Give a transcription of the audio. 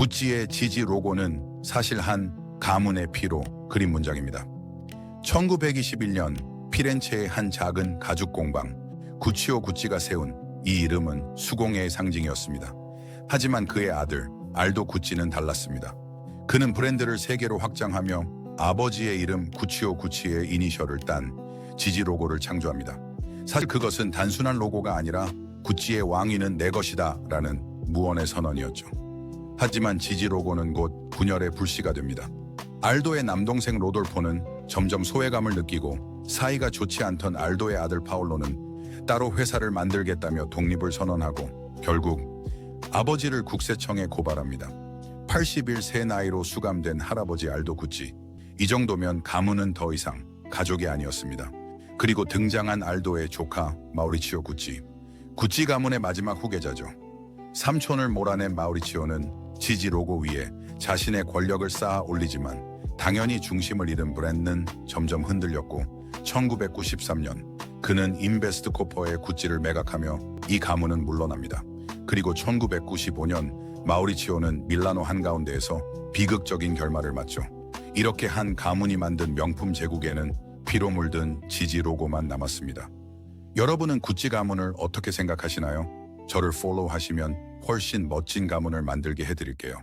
구찌의 지지 로고는 사실 한 가문의 피로 그린 문장입니다. 1921년 피렌체의 한 작은 가죽 공방 구치오 구찌가 세운 이 이름은 수공예의 상징이었습니다. 하지만 그의 아들 알도 구찌는 달랐습니다. 그는 브랜드를 세계로 확장하며 아버지의 이름 구치오 구치의 이니셜을 딴 지지 로고를 창조합니다. 사실 그것은 단순한 로고가 아니라 구찌의 왕위는 내 것이다 라는 무언의 선언이었죠. 하지만 지지 로고는 곧 분열의 불씨가 됩니다. 알도의 남동생 로돌포는 점점 소외감을 느끼고 사이가 좋지 않던 알도의 아들 파올로는 따로 회사를 만들겠다며 독립을 선언하고 결국 아버지를 국세청에 고발합니다. 80일 새 나이로 수감된 할아버지 알도 구찌. 이 정도면 가문은 더 이상 가족이 아니었습니다. 그리고 등장한 알도의 조카 마우리치오 구찌. 구찌 가문의 마지막 후계자죠. 삼촌을 몰아낸 마우리치오는 지지 로고 위에 자신의 권력을 쌓아 올리지만 당연히 중심을 잃은 브랜드는 점점 흔들렸고 1993년 그는 인베스트 코퍼의 구찌를 매각하며 이 가문은 물러납니다. 그리고 1995년 마우리치오는 밀라노 한가운데에서 비극적인 결말을 맞죠. 이렇게 한 가문이 만든 명품 제국에는 피로 물든 지지 로고만 남았습니다. 여러분은 구찌 가문을 어떻게 생각하시나요? 저를 팔로우 하시면 훨씬 멋진 가문을 만들게 해드릴게요.